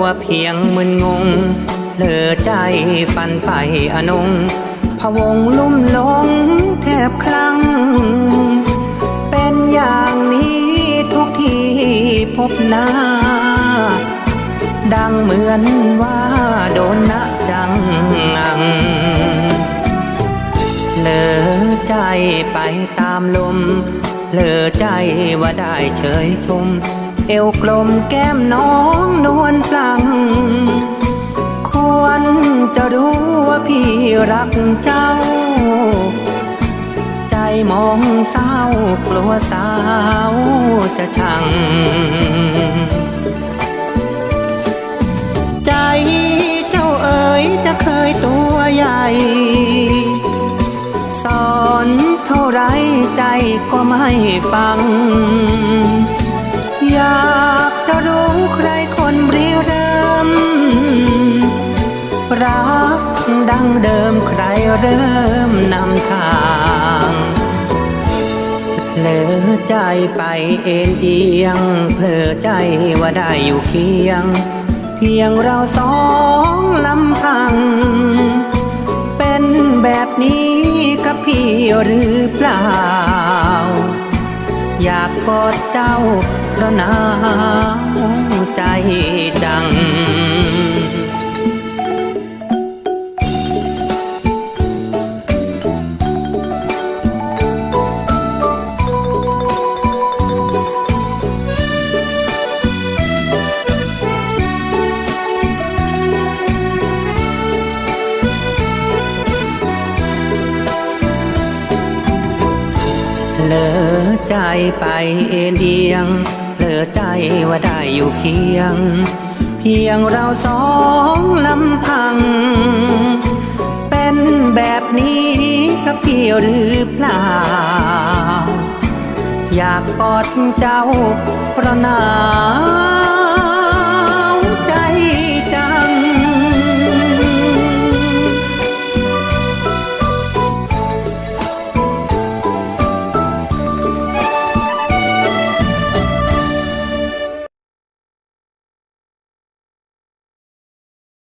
วเพียงมึนงงเลอใจฟันไฟอนงพะวงลุ่มหลงแทบคลั่ง เป็นอย่างนี้ทุกที่พบหน้า ดังเหมือนว่าโดนนะจังงังเลอใจไปตามลมเลอใจว่าได้เฉยชม เอวกลมแก้มน้องนวลพลัง ควรจะรู้ว่าพี่รักเจ้า ใจมองเศร้ากลัวสาวจะชัง ใจเจ้าเอ๋ยจะเคยตัวใหญ่สอนเท่าไรใจก็ไม่ฟัง อยากจะรู้ใครคนริเริ่มรักดังเดิมใครเริ่มนำทางเลอใจไปเอ็นเอียงเพลอใจว่าได้อยู่เคียง เพียงเราสองลำพัง เป็นแบบนี้กับพี่หรือเปล่า อยากกอดเจ้าเพราะหนาวใจจัง เลอใจไปเอ็นเอียงเลอใจว่าได้อยู่เคียง เพียงเราสองลำพัง เป็นแบบนี้กับพี่หรือเปล่า อยากกอดเจ้าเพราะหนาว